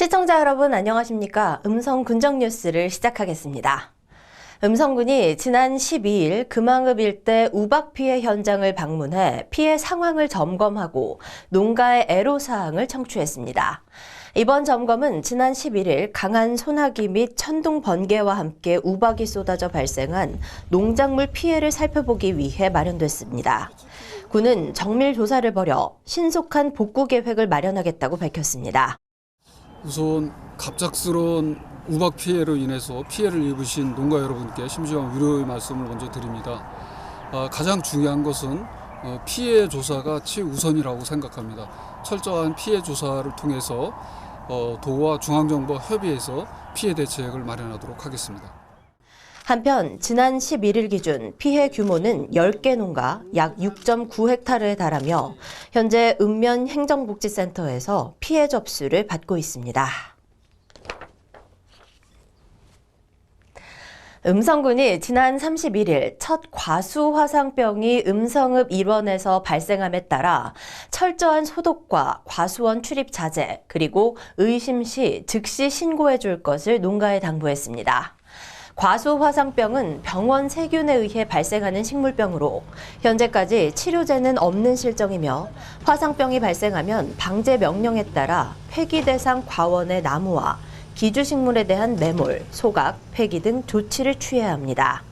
시청자 여러분 안녕하십니까? 음성 군정 뉴스를 시작하겠습니다. 음성군이 지난 12일 금왕읍 일대 우박 피해 현장을 방문해 피해 상황을 점검하고 농가의 애로사항을 청취했습니다. 이번 점검은 지난 11일 강한 소나기 및 천둥 번개와 함께 우박이 쏟아져 발생한 농작물 피해를 살펴보기 위해 마련됐습니다. 군은 정밀 조사를 벌여 신속한 복구 계획을 마련하겠다고 밝혔습니다. 우선 갑작스러운 우박 피해로 인해서 피해를 입으신 농가 여러분께 심심한 위로의 말씀을 먼저 드립니다. 아, 가장 중요한 것은 어, 피해 조사가 최우선이라고 생각합니다. 철저한 피해 조사를 통해서 어, 도와 중앙정부 협의해서 피해 대책을 마련하도록 하겠습니다. 한편 지난 11일 기준 피해 규모는 10개 농가 약 6.9헥타르에 달하며 현재 읍면 행정복지센터에서 피해 접수를 받고 있습니다. 음성군이 지난 31일 첫 과수 화상병이 음성읍 일원에서 발생함에 따라 철저한 소독과 과수원 출입 자제 그리고 의심 시 즉시 신고해 줄 것을 농가에 당부했습니다. 과수 화상병은 병원 세균에 의해 발생하는 식물병으로 현재까지 치료제는 없는 실정이며 화상병이 발생하면 방제 명령에 따라 폐기 대상 과원의 나무와 기주식물에 대한 매몰, 소각, 폐기 등 조치를 취해야 합니다.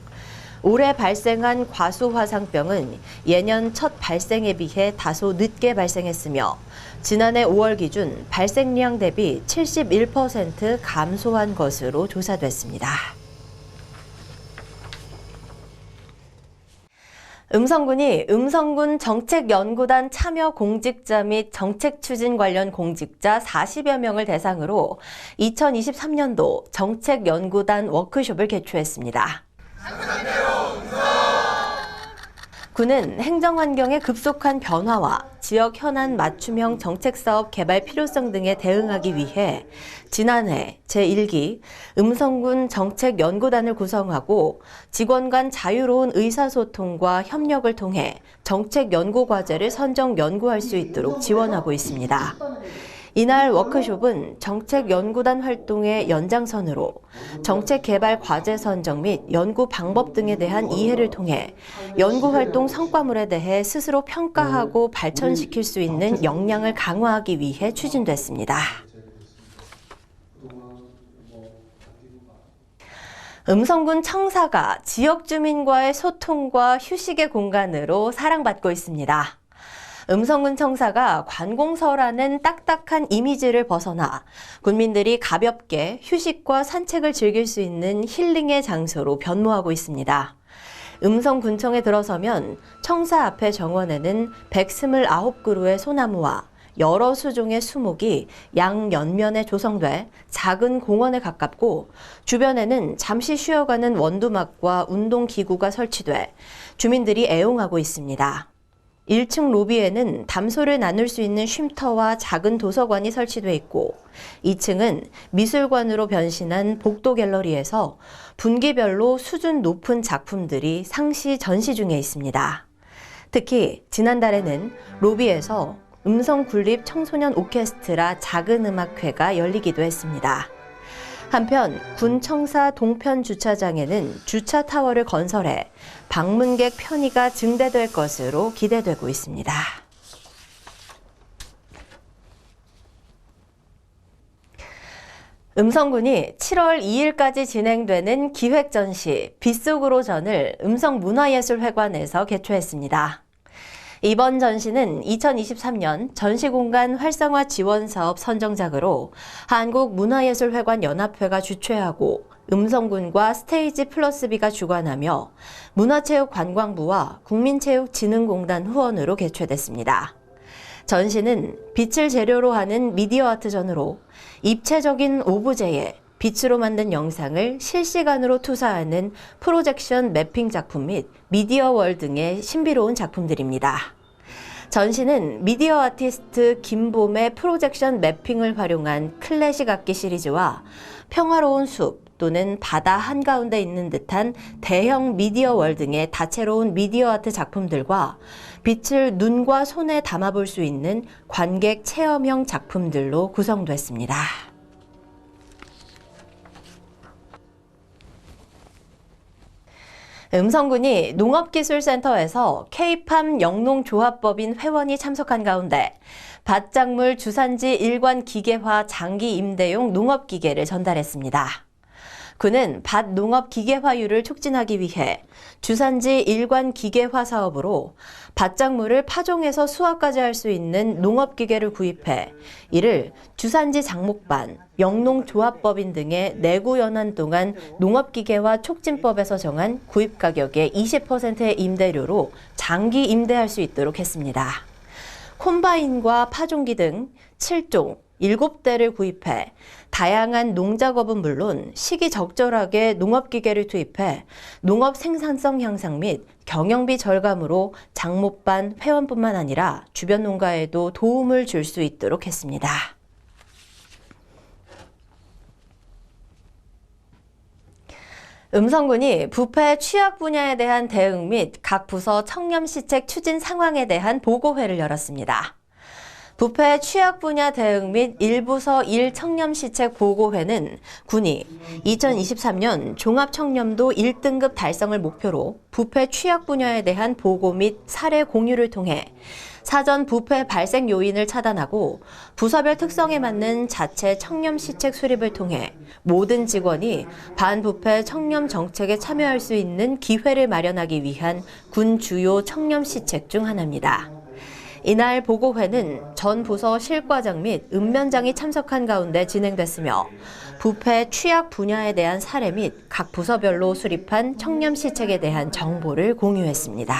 올해 발생한 과수 화상병은 예년 첫 발생에 비해 다소 늦게 발생했으며 지난해 5월 기준 발생량 대비 71% 감소한 것으로 조사됐습니다. 음성군이 음성군 정책연구단 참여 공직자 및 정책 추진 관련 공직자 40여 명을 대상으로 2023년도 정책연구단 워크숍을 개최했습니다. 군은 행정환경의 급속한 변화와 지역 현안 맞춤형 정책 사업 개발 필요성 등에 대응하기 위해 지난해 제1기 음성군 정책 연구단을 구성하고 직원 간 자유로운 의사소통과 협력을 통해 정책 연구 과제를 선정 연구할 수 있도록 지원하고 있습니다. 이날 워크숍은 정책 연구단 활동의 연장선으로 정책 개발 과제 선정 및 연구 방법 등에 대한 이해를 통해 연구 활동 성과물에 대해 스스로 평가하고 발전시킬 수 있는 역량을 강화하기 위해 추진됐습니다. 음성군 청사가 지역 주민과의 소통과 휴식의 공간으로 사랑받고 있습니다. 음성군 청사가 관공서라는 딱딱한 이미지를 벗어나 군민들이 가볍게 휴식과 산책을 즐길 수 있는 힐링의 장소로 변모하고 있습니다. 음성군청에 들어서면 청사 앞의 정원에는 129그루의 소나무와 여러 수종의 수목이 양연면에 조성돼 작은 공원에 가깝고 주변에는 잠시 쉬어가는 원두막과 운동기구가 설치돼 주민들이 애용하고 있습니다. 1층 로비에는 담소를 나눌 수 있는 쉼터와 작은 도서관이 설치돼 있고 2층은 미술관으로 변신한 복도 갤러리에서 분기별로 수준 높은 작품들이 상시 전시 중에 있습니다. 특히 지난달에는 로비에서 음성 군립 청소년 오케스트라 작은 음악회가 열리기도 했습니다. 한편 군 청사 동편 주차장에는 주차 타워를 건설해 방문객 편의가 증대될 것으로 기대되고 있습니다. 음성군이 7월 2일까지 진행되는 기획 전시 빗속으로 전을 음성문화예술회관에서 개최했습니다. 이번 전시는 2023년 전시공간 활성화 지원 사업 선정작으로 한국문화예술회관 연합회가 주최하고 음성군과 스테이지 플러스비가 주관하며 문화체육관광부와 국민체육진흥공단 후원으로 개최됐습니다. 전시는 빛을 재료로 하는 미디어 아트전으로 입체적인 오브제에 빛으로 만든 영상을 실시간으로 투사하는 프로젝션 매핑 작품 및 미디어 월 등의 신비로운 작품들입니다. 전시는 미디어 아티스트 김봄의 프로젝션 매핑을 활용한 클래식 악기 시리즈와 평화로운 숲 또는 바다 한가운데 있는 듯한 대형 미디어 월 등의 다채로운 미디어 아트 작품들과 빛을 눈과 손에 담아볼 수 있는 관객 체험형 작품들로 구성됐습니다. 음성군이 농업기술센터에서 K팜 영농조합법인 회원이 참석한 가운데 밭작물 주산지 일관 기계화 장기 임대용 농업기계를 전달했습니다. 군은 밭 농업 기계화율을 촉진하기 위해 주산지 일관 기계화 사업으로 밭작물을 파종해서 수확까지 할 수 있는 농업 기계를 구입해 이를 주산지 장목반, 영농조합법인 등의 내구 연한 동안 농업기계화 촉진법에서 정한 구입 가격의 20%의 임대료로 장기 임대할 수 있도록 했습니다. 콤바인과 파종기 등 7종 7대를 구입해 다양한 농작업은 물론 시기적절하게 농업기계를 투입해 농업 생산성 향상 및 경영비 절감으로 장목반 회원뿐만 아니라 주변 농가에도 도움을 줄 수 있도록 했습니다. 음성군이 부패 취약 분야에 대한 대응 및 각 부서 청렴 시책 추진 상황에 대한 보고회를 열었습니다. 부패 취약 분야 대응 및 일부서 1청렴 시책 보고회는 군이 2023년 종합청렴도 1등급 달성을 목표로 부패 취약 분야에 대한 보고 및 사례 공유를 통해 사전 부패 발생 요인을 차단하고 부서별 특성에 맞는 자체 청렴 시책 수립을 통해 모든 직원이 반부패 청렴 정책에 참여할 수 있는 기회를 마련하기 위한 군 주요 청렴 시책 중 하나입니다. 이날 보고회는 전 부서 실과장 및 읍면장이 참석한 가운데 진행됐으며 부패 취약 분야에 대한 사례 및 각 부서별로 수립한 청렴 시책에 대한 정보를 공유했습니다.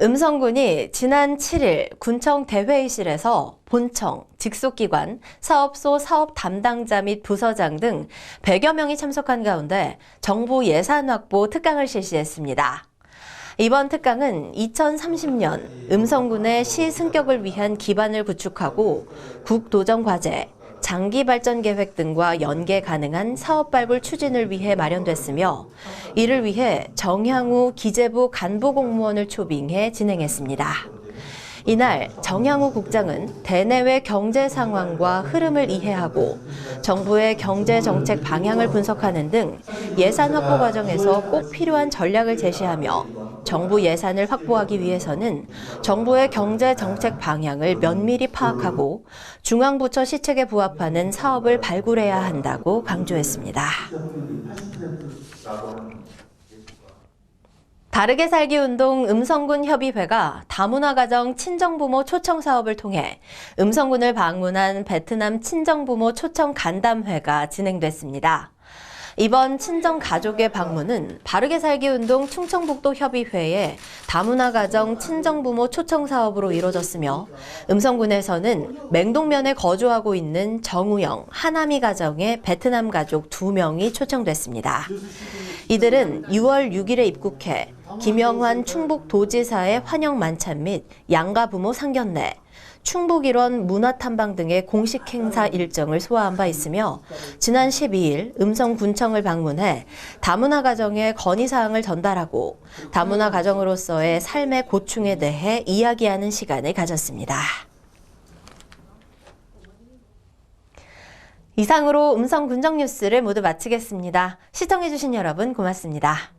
음성군이 지난 7일 군청 대회의실에서 본청, 직속기관, 사업소 사업 담당자 및 부서장 등 100여 명이 참석한 가운데 정부 예산 확보 특강을 실시했습니다. 이번 특강은 2030년 음성군의 시 승격을 위한 기반을 구축하고 국도정 과제, 장기 발전 계획 등과 연계 가능한 사업 발굴 추진을 위해 마련됐으며 이를 위해 정향우 기재부 간부 공무원을 초빙해 진행했습니다. 이날 정향우 국장은 대내외 경제 상황과 흐름을 이해하고 정부의 경제 정책 방향을 분석하는 등 예산 확보 과정에서 꼭 필요한 전략을 제시하며 정부 예산을 확보하기 위해서는 정부의 경제 정책 방향을 면밀히 파악하고 중앙부처 시책에 부합하는 사업을 발굴해야 한다고 강조했습니다. 바르게 살기 운동 음성군 협의회가 다문화 가정 친정부모 초청 사업을 통해 음성군을 방문한 베트남 친정부모 초청 간담회가 진행됐습니다. 이번 친정 가족의 방문은 바르게 살기 운동 충청북도 협의회의 다문화 가정 친정 부모 초청 사업으로 이뤄졌으며 음성군에서는 맹동면에 거주하고 있는 정우영 하나미 가정의 베트남 가족 2명이 초청됐습니다. 이들은 6월 6일에 입국해 김영환 충북도지사의 환영 만찬 및 양가 부모 상견례, 충북 일원 문화탐방 등의 공식 행사 일정을 소화한 바 있으며 지난 12일 음성군청을 방문해 다문화 가정의 건의사항을 전달하고 다문화 가정으로서의 삶의 고충에 대해 이야기하는 시간을 가졌습니다. 이상으로 음성 군정 뉴스를 모두 마치겠습니다. 시청해주신 여러분 고맙습니다.